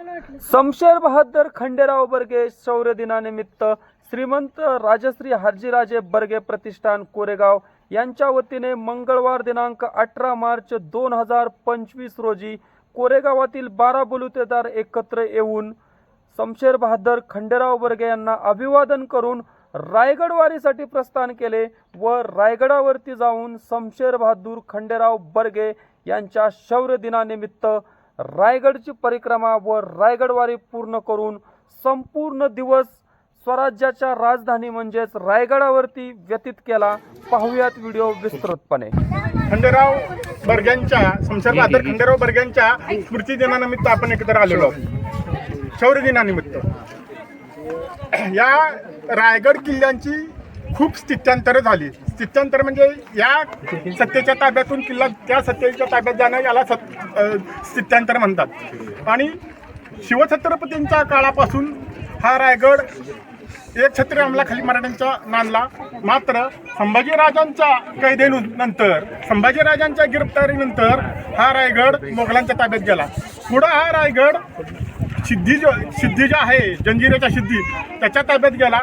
समशेर बहादर खंडेराव बर्गे शौर्य दिनानिमित्त श्रीमंत राजश्री हरजीराजे बर्गे प्रतिष्ठान कोरेगाव यांच्या वतीने मंगळवार दिनांक अठरा मार्च दोन हजार पंचवीस रोजी कोरेगावातील बारा बलुतेदार एकत्र येऊन समशेर बहादर खंडेराव बर्गे यांना अभिवादन करून रायगडवारीसाठी प्रस्थान केले व रायगडावरती जाऊन समशेर बहादूर खंडेराव बर्गे यांच्या शौर्य दिनानिमित्त रायगडची परिक्रमा व रायगडवारी पूर्ण करून संपूर्ण दिवस स्वराज्याच्या राजधानी म्हणजेच रायगडावरती व्यतीत केला. पाहुयात व्हिडिओ विस्तृतपणे. खंडेराव बर्ग्यांच्या शमशेर बहादर खंडेराव बर्ग्यांच्या स्मृती दिनानिमित्त आपण एकत्र आलेलो आहोत. शौर्य दिनानिमित्त या रायगड किल्ल्यांची खूप स्थित्यांतर झाली. स्थित्यांतर म्हणजे या सत्तेच्या ताब्यातून किल्ला त्या सत्तेच्या ताब्यात जाणं याला सत स्थित्यांतर म्हणतात. आणि शिवछत्रपतींच्या काळापासून हा रायगड एक छत्री अंमलाखाली मराठ्यांचा नांदला. मात्र संभाजीराजांच्या कैदेनंतर संभाजीराजांच्या गिरफ्तारीनंतर हा रायगड मोगलांच्या ताब्यात गेला. पुढं हा रायगड सिद्धी जो सिद्धी जो आहे जंजिरेच्या सिद्धी त्याच्या ताब्यात गेला.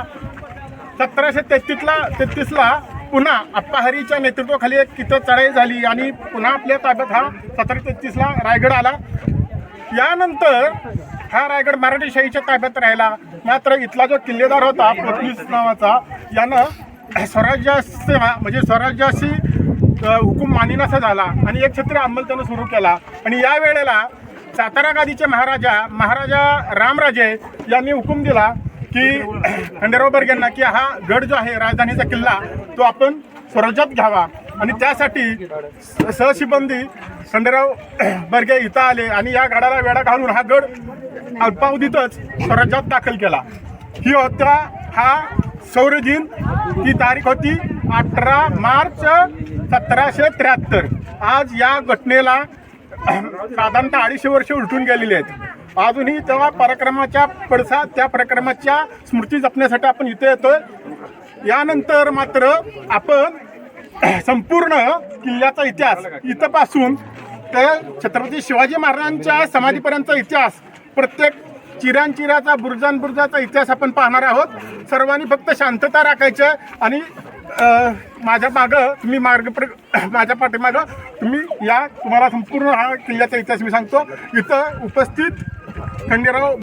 सतराशे तेहतीसला तेहतीसला पुन्हा अप्पाहरीच्या नेतृत्वाखाली एक तिथं चढाई झाली आणि पुन्हा आपल्या ताब्यात हा सतराशे तेहतीसला रायगड आला. यानंतर हा रायगड मराठीशाहीच्या ताब्यात राहिला. मात्र इथला जो किल्लेदार होता पोर्तुगीज नावाचा यानं स्वराज्याचे म्हणजे स्वराज्याशी हुकूम मानिनासा झाला आणि एक छत्री अंमल त्यानं सुरू केला. आणि या वेळेला सातारा गादीचे महाराजा महाराजा रामराजे यांनी हुकूम दिला. की खंडेराव बर्गेंना की हा गड जो आहे राजधानीचा किल्ला तो आपण स्वराज्यात घ्यावा. आणि त्यासाठी स- सहशिबंदी खंडेराव बर्गे इथं आले आणि या गडाला वेढा घालून हा गड अल्पावधीतच स्वराज्यात दाखल केला. ही होता हा शौर्य दिन तारीख होती अठरा मार्च सतराशे त्र्याहत्तर. आज या घटनेला साधारणतः अडीचशे वर्ष उलटून गेलेली आहेत. अजूनही तेव्हा पराक्रमाच्या पडसा त्या पराक्रमाच्या स्मृती जपण्यासाठी आपण इथे येतोय. यानंतर मात्र आपण संपूर्ण किल्ल्याचा इतिहास इथंपासून ते छत्रपती शिवाजी महाराजांच्या समाधीपर्यंतचा इतिहास प्रत्येक चिरांचिराचा बुर्जान बुर्जाचा इतिहास आपण पाहणार आहोत. सर्वांनी फक्त शांतता राखायची आहे आणि माझ्या मागं तुम्ही मार्ग माझ्या पाठीमागं तुम्ही या तुम्हाला संपूर्ण हा किल्ल्याचा इतिहास मी सांगतो. इथं उपस्थित खंडेराव.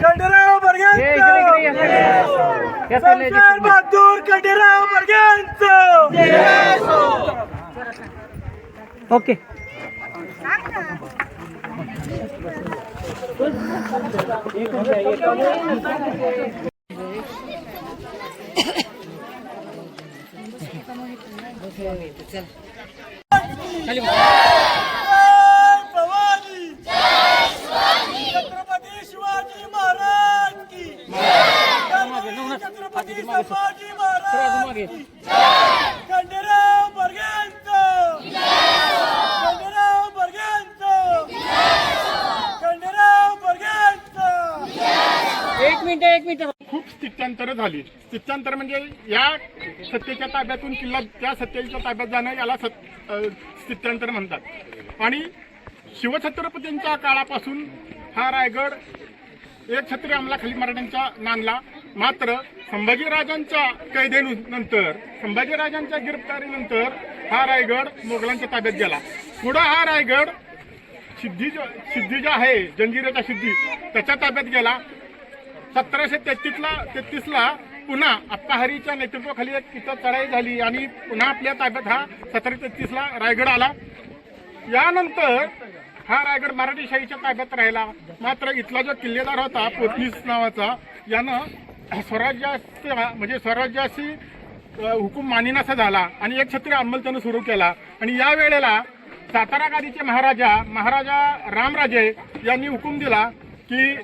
खंडेराव बहादूर खंडेराव बर्ग्यांचं ओके. भवानी छत्रपती शिवाजी महाराज की छत्रपती संभाजी महाराज की खंडेराव बर्ग्यांचं खंडेराव बर्ग्यांचं खंडेराव बर्ग्यांचं एक मिनिट एक मिनिट खूप झाली. स्थित्यांतर म्हणजे या सत्तेच्या ताब्यातून किल्ला त्या सत्तेच्या ताब्यात जाणं याला सत अ, म्हणतात. आणि शिवछत्रपतींच्या काळापासून हा रायगड एक छत्री अंमलाखाली मराठ्यांचा नांदला. मात्र संभाजीराजांच्या कैदेनंतर संभाजीराजांच्या गिरफ्तारीनंतर हा रायगड मोगलांच्या ताब्यात गेला. पुढं हा रायगड सिद्धी सिद्धी जो आहे जंजिराचा सिद्धी त्याच्या ताब्यात गेला. सतराशे तेहतीसला तेहतीसला पुन्हा अप्पाहरीच्या नेतृत्वाखाली एक तिथं चढाई झाली आणि पुन्हा आपल्या ताब्यात हा सतराशे तेहतीसला रायगड आला. यानंतर हा रायगड मराठीशाहीच्या ताब्यात राहिला. मात्र इथला जो किल्लेदार होता पोतनीस नावाचा यानं स्वराज्याचा म्हणजे स्वराज्याशी हुकूम मानिनासा झाला आणि एक छत्री अंमल त्यानं सुरू केला. आणि या वेळेला सातारा गादीचे महाराजा महाराजा रामराजे यांनी हुकूम दिला. की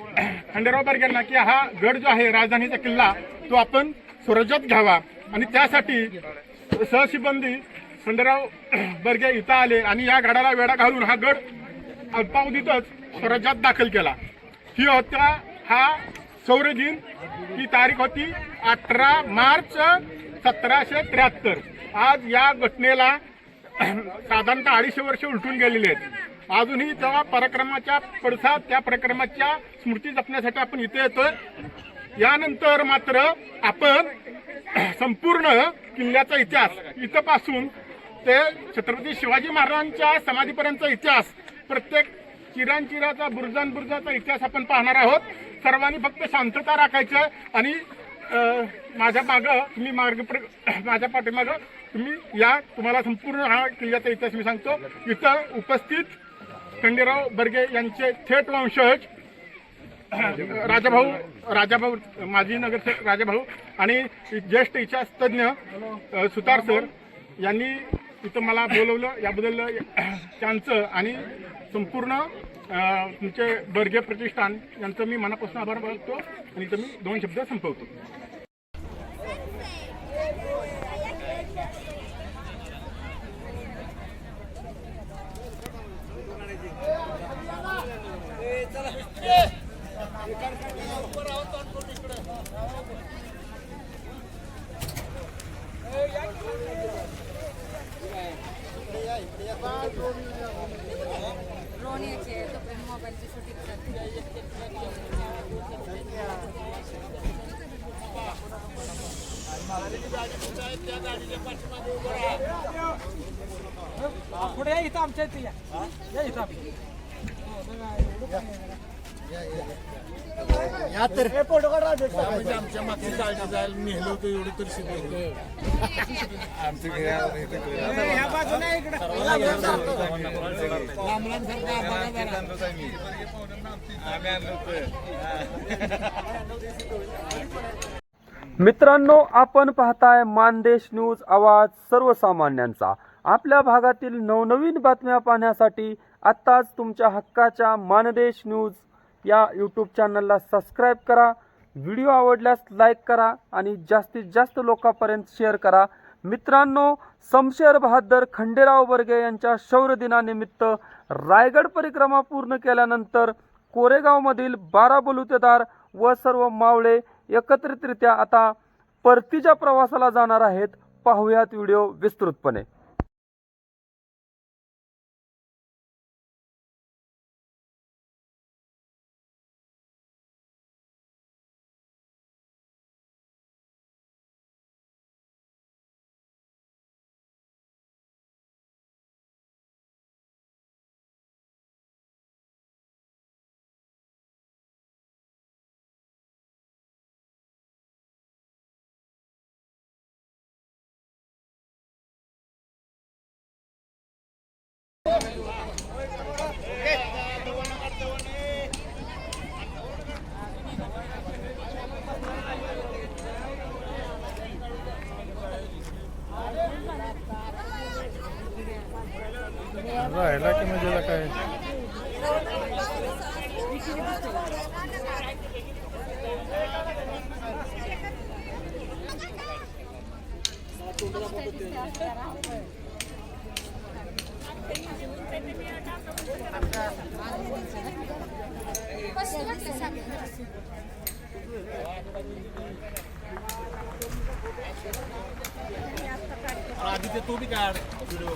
खंडेराव बर्गेंना की हा गड जो आहे राजधानीचा किल्ला तो आपण स्वराज्यात घ्यावा. आणि त्यासाठी सहशिबंदी खंडेराव बर्गे इथं आले आणि या गडाला वेढा घालून हा गड अल्पावधीतच स्वराज्यात दाखल केला. ही होता हा शौर्य दिन ही तारीख होती अठरा मार्च सतराशे त्र्याहत्तर. आज या घटनेला साधारणतः अडीचशे वर्ष उलटून गेलेली आहेत. अजूनही त्या पराक्रमाच्या पडसाद त्या पराक्रमाच्या स्मृती जपण्यासाठी आपण इथे येतोय. यानंतर मात्र आपण संपूर्ण किल्ल्याचा इतिहास इथंपासून ते छत्रपती शिवाजी महाराजांच्या समाधीपर्यंतचा इतिहास प्रत्येक चिरांचिराचा बुरजान बुरजाचा इतिहास आपण पाहणार आहोत. सर्वांनी फक्त शांतता राखायचं आणि माझ्या मागं तुम्ही मार्ग प्र- माझ्या पाठीमागं तुम्ही या तुम्हाला संपूर्ण हा किल्ल्याचा इतिहास मी सांगतो. इथं उपस्थित खंडेराव बर्गे यांचे थेट वंशज राजाभाऊ राजाभाऊ माजी नगरसेवक राजाभाऊ आणि ज्येष्ठ इतिहासतज्ञ सुतार सर यांनी इथं मला बोलवलं. याबद्दल त्यांचं आणि संपूर्ण तुमचे बर्गे प्रतिष्ठान यांचं मी मनापासून आभार मानतो आणि इथं मी दोन शब्द संपवतो. ड्रोन यायचे तोपर्यंत मोबाईलची शूटिंग पुढे या इथं आमच्या इथे या. या इथं मित्रांनो आपण पाहताय मानदेश न्यूज आवाज सर्वसामान्यांचा. आपल्या भागातील नवनवीन बातम्या पाहण्यासाठी आत्ताच तुमच्या हक्काच्या मानदेश न्यूज या यूट्यूब चॅनलला सबस्क्राईब करा. व्हिडिओ आवडल्यास लाईक करा आणि जास्तीत जास्त लोकांपर्यंत शेअर करा. मित्रांनो समशेर बहादर खंडेराव बर्गे यांच्या शौर्यदिनानिमित्त रायगड परिक्रमा पूर्ण केल्यानंतर कोरेगावमधील बारा बलुतेदार व सर्व मावळे एकत्रितरित्या आता परतीच्या प्रवासाला जाणार आहेत. पाहुयात व्हिडिओ विस्तृतपणे. आदित्य तू भी काढ व्हिडिओ